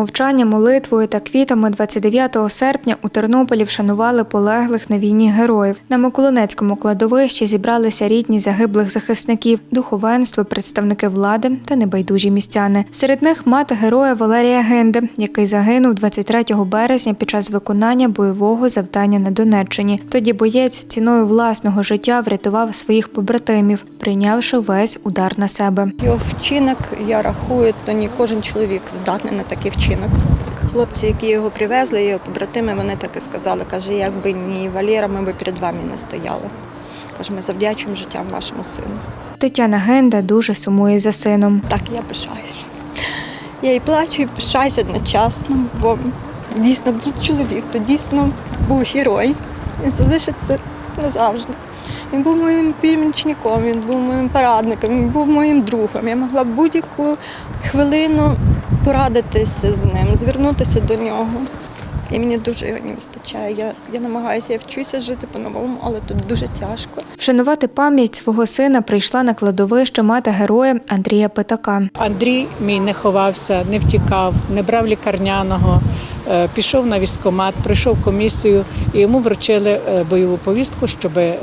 навчанням, молитвою та квітами 29 серпня у Тернополі вшанували полеглих на війні героїв. На Миколинецькому кладовищі зібралися рідні загиблих захисників, духовенство, представники влади та небайдужі містяни. Серед них мати героя Валерія Генде, який загинув 23 березня під час виконання бойового завдання на Донеччині. Тоді боєць ціною власного життя врятував своїх побратимів, прийнявши весь удар на себе. Його вчинок, я рахую, то не кожен чоловік здатний на такий вчинок. Хлопці, які його привезли, його побратими, вони так і сказали. Каже, якби ні Валера, ми б перед вами не стояли. Каже, ми завдячуємо життям вашому сину. Тетяна Генда дуже сумує за сином. Так, я пишаюсь. Я і плачу, і пишаюся одночасно, бо дійсно був чоловік, то дійсно був герой. Він залишиться назавжди. Він був моїм помічником, він був моїм порадником, він був моїм другом. Я могла будь-яку хвилину порадитися з ним, звернутися до нього. І мені дуже його не вистачає. Я, я намагаюся, я вчуся жити по-новому, але тут дуже тяжко. Вшанувати пам'ять свого сина прийшла на кладовище мати героя Андрія Питака. Андрій мій не ховався, не втікав, не брав лікарняного. е, Пішов на військкомат, пройшов комісію і йому вручили е, бойову повістку, щоб е,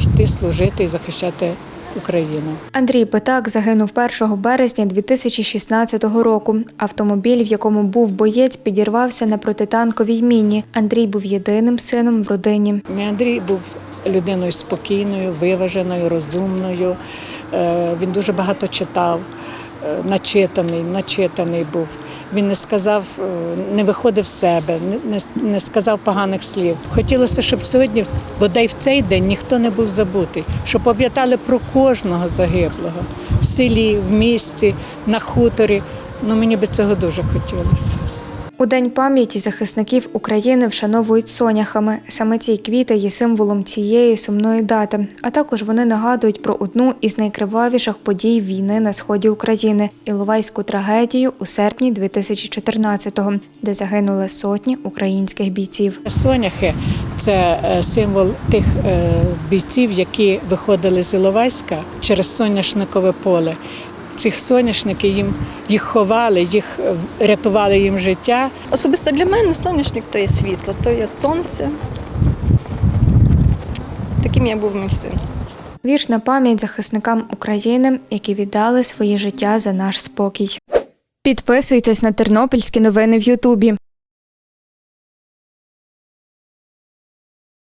йти служити і захищати Україну. Андрій Петак загинув 1 березня 2016 року. Автомобіль, в якому був боєць, підірвався на протитанковій міні. Андрій був єдиним сином в родині. Мій Андрій був людиною спокійною, виваженою, розумною. Е, Він дуже багато читав, начитаний, начитаний був. Він не сказав, е, не виходив з себе, не, не сказав поганих слів. Хотілося, щоб сьогодні, бодай в цей день, ніхто не був забутий, щоб пам'ятали про кожного загиблого в селі, в місті, на хуторі. Ну мені би цього дуже хотілося. У День пам'яті захисників України вшановують соняхами. Саме ці квіти є символом цієї сумної дати. А також вони нагадують про одну із найкривавіших подій війни на сході України Іловайську трагедію у серпні 2014-го, де загинули сотні українських бійців. Соняхи це е, символ тих е, бійців, які виходили з Іловайська через соняшникове поле. Цих соняшників їм їх ховали, їх е, рятували їм життя. Особисто для мене соняшник то є світло, то є сонце. Таким я був мій син. Вірш на пам'ять захисникам України, які віддали своє життя за наш спокій. Підписуйтесь на тернопільські новини в Ютубі.